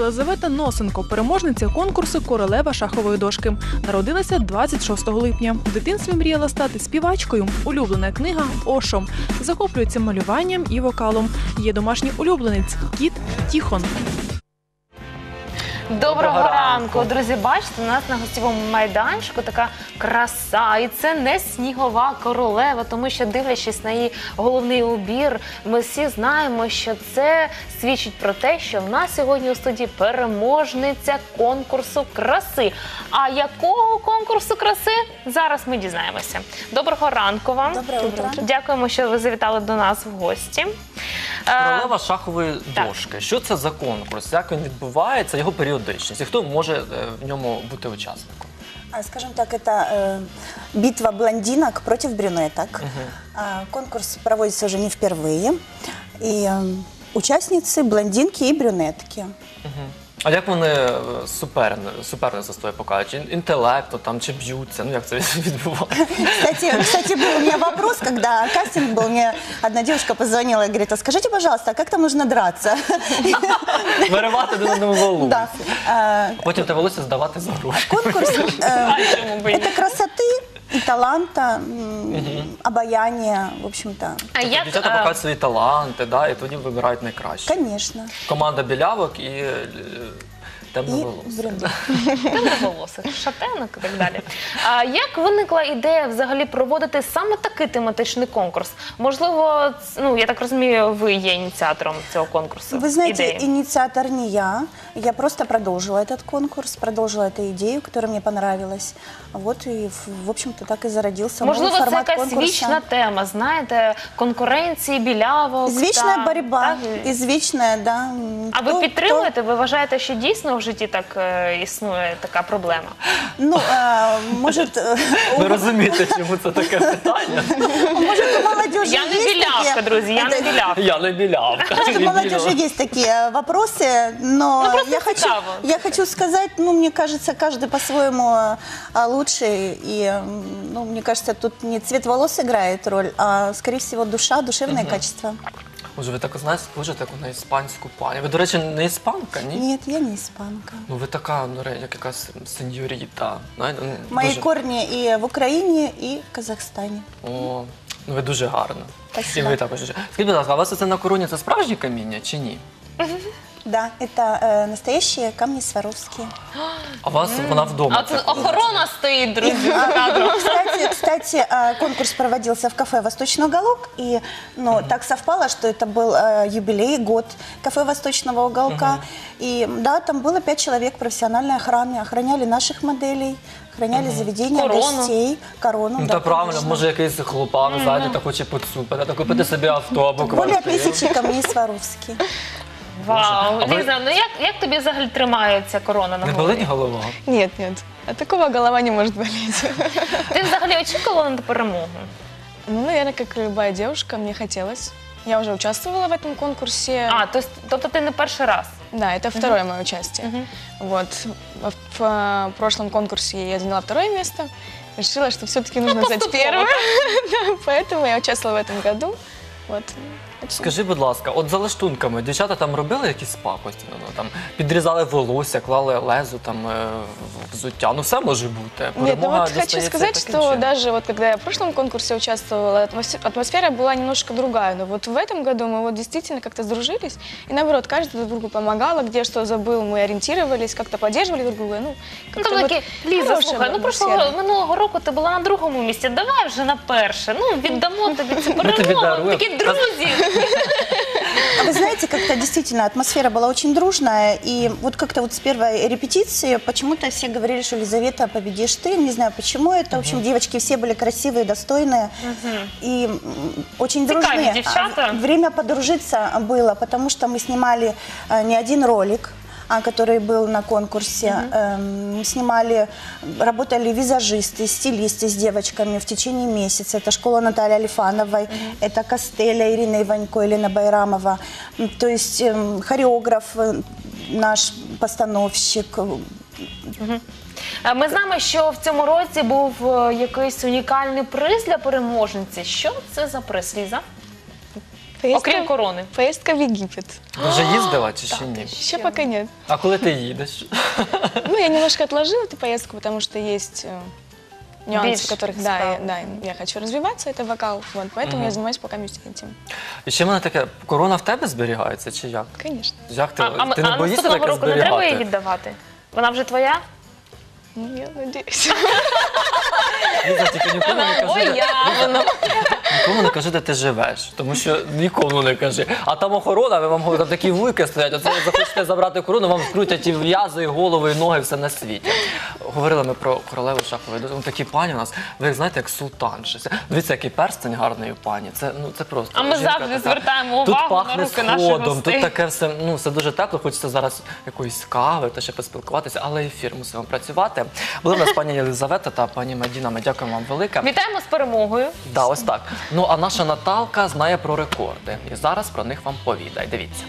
Єлизавета Носенко, переможниця конкурсу Королева шахової дошки. Народилася 26 липня. В дитинстві мріяла стати співачкою. Улюблена книга Ошо. Захоплюється малюванням і вокалом. Є домашній улюбленець кіт Тіхон. Доброго, Доброго ранку. ранку. друзі. Бачите, у нас на гостєвому майданчику така краса, і це не снігова королева, тому що дивлячись на її головний убір, ми всі знаємо, що це свідчить про те, що в нас сьогодні у студії переможниця конкурсу краси. А якого конкурсу краси зараз ми дізнаємося. Доброго ранку вам. Доброе утро. Дякуємо, що ви завітали до нас в гості. Е, Королева шахової так. дошки. Що це за конкурс? Як він відбувається? Його періодичність? І хто може е, в ньому бути учасником? А, Скажем так, это э, битва блондинок против брюнеток. А, Конкурс проводится уже не впервые. И э, участницы блондинки и брюнетки. А як вони е, суперни, суперництво своє покажуть? Ін- Інтелекту там чи б'ються? Ну як це відбувається? Кстати, кстати, был у меня вопрос, когда кастинг был, мне одна девушка позвонила и говорит, а скажите, пожалуйста, а как там нужно драться? Виривати один одному волосся. Да. А, Потім те волосся здавати за гроші. Конкурс э, а чому б і ні? это красоты и таланта, м, обаяния, в общем-то. А як, Дівчата е, покажуть свої таланти, да, і тоді вибирають найкраще. Конечно. Команда білявок і е, И темноволосих. брюнет. темноволосих, шатенок і так далі. А як виникла ідея взагалі проводити саме такий тематичний конкурс? Можливо, ц- ну я так розумію, ви є ініціатором цього конкурсу. Вы знаете, ідеї. инициатор не я. Я просто продолжила этот конкурс, продолжила эту идею, которая мне понравилась. Вот и, в- в общем-то, так и зародился Можливо, новый це формат якась конкурса. вічна тема, знаєте, конкуренції, білявок. Извечная та- борьба, так? извечная, да. м, А ви кто- підтримуєте? Ви вважаєте, що дійсно в житті так е, існує така проблема? кто- Ну, э, может, э, Ви розумієте, чому це таке питання? может, у молодежи Я не есть білявка, такие- друзі, я не Это- білявка. Я не білявка. Может, у Не молодежи біла. есть такие вопросы, но Ну, просто я, хочу, цікаво. я хочу сказать, ну, мне кажется, каждый по-своему а, лучше, и, м, ну, мне кажется, тут не цвет волос играет роль, а, скорее всего, душа, душевные качества. Може, ви так знаєте, схожа таку на іспанську пані. Ви, до речі, не іспанка, ні? Нет, я не испанка. Ну ви така, ну, ре- як якась сеньоріта. Знаєте, ну, Мои дуже... корни и в Украине, и в Казахстане. О, ну ви дуже гарна. Спасибо. І ви також дуже. Скажіть, будь ласка, а у вас це на короні це справжнє каміння чи ні? Да, это э, настоящие камни Сваровские. А у вас вона вдома. А тут ця охорона стоїть, друзі, за кадром. Кстати, кстати, а, конкурс проводился в кафе «Восточный уголок», и ну, так совпало, что это был э, юбилей, год кафе «Восточного уголка». И да, там было пять человек профессиональной охраны, охраняли наших моделей, охраняли заведения, Корону. гостей, корону. Ну да, та правильно, конечно. може якийсь хлопак ззаді та хоче поцупити, та купити собі авто або Более квартиру. тысячи камней Сваровски. Вау, А ви- Ліза, ну як, як тобі взагалі тримається корона на Не голові? болить голова? Нет, нет. От такого голова не может болеть. Ти взагалі очікувала на перемогу? Ну, наверное, как и любая девушка, мне хотелось. Я уже участвовала в этом конкурсе. А, то, есть- тобто ти не перший раз. Да, это второе мое участие. Вот. В, в, э, прошлом конкурсе я заняла второе место. Решила, что все-таки нужно взять поступово, первое. Да, Поэтому я участвовала в этом году. Вот. Скажи, будь ласка, от за лаштунками дівчата там робили якісь пакості? Ну, там підрізали волосся, клали лезу там е, в взуття. Ну все може бути. Нет, ну Перемога вот хочу достається сказать, таким что чином. даже вот когда я в прошлом конкурсе участвовала, атмос- атмосфера была немножко другая. Но вот в этом году мы вот действительно как-то сдружились. И наоборот, каждый друг другу помогала, где что забыл, мы ориентировались, как-то поддерживали друг друга. Ну, Ну, как-то там вот такі, Ліза, хорошая слухай, ну атмосфера. прошлого минулого року ти була на другому місці. Давай вже на перше. Ну віддамо тобі цю тобі перемогу. даруємо. Такі друзі. А вы знаете, как-то действительно атмосфера была очень дружная, и вот как-то вот с первой репетиции почему-то все говорили, что Елизавета, победишь ты, не знаю почему это, в общем, девочки все были красивые, достойные, и очень дружные. девчата. А, Время подружиться было, потому что мы снимали э, не один ролик, который был на конкурсе. Эм, снимали, работали визажисты, стилисты с девочками в течение месяца. Это школа Натальи Алифановой, это Костеля Ирина Иванько, Елена Байрамова. М, То есть эм, хореограф, э, наш постановщик, э, Е, Ми знаємо, що в цьому році був е, якийсь унікальний приз для переможниці. Що це за приз, Ліза? Окрім корони. поездка в Египет. Ну, Вже їздила чи ще ні? Еще пока нет. А коли ти їдеш? Ну, я немножко отложила эту поездку, потому что есть э, нюансы, Больше в которых, да, я, справа. да, я хочу развиваться, это вокал, вот, поэтому я занимаюсь пока вместе этим. І ще в мене таке, корона в тебе зберігається чи як? Конечно. Як ти, А, а, ти не а боїшся наступного таке року не треба її зберігати? віддавати? Вона вже твоя? Ну, я надеюсь. Ліза, тільки нікому не кажи, Ой, де- я воно. нікому не кажи, де ти живеш, тому що нікому не кажи. А там охорона, ви вам говорять, там такі вуйки стоять, оце ви захочете забрати корону, вам скрутять і в'язи, і голови, і ноги, все на світі. Говорили ми про королеву шахової дошки. Ну, такі пані у нас, ви знаєте, як султан. Дивіться, який перстень гарний у пані. Це, ну, це просто. А ми жінка завжди така. звертаємо Тут увагу на пахне руки наших сходом, гостей. тут таке все, ну, все дуже тепло, хочеться зараз якоїсь кави та ще поспілкуватися, але ефір мусимо працювати. Були в нас пані Єлизавета та пані Мадіна. Ми дякуємо вам велике. Вітаємо з перемогою. Да, ось так. Ну а наша Наталка знає про рекорди. І зараз про них вам повідає. Дивіться.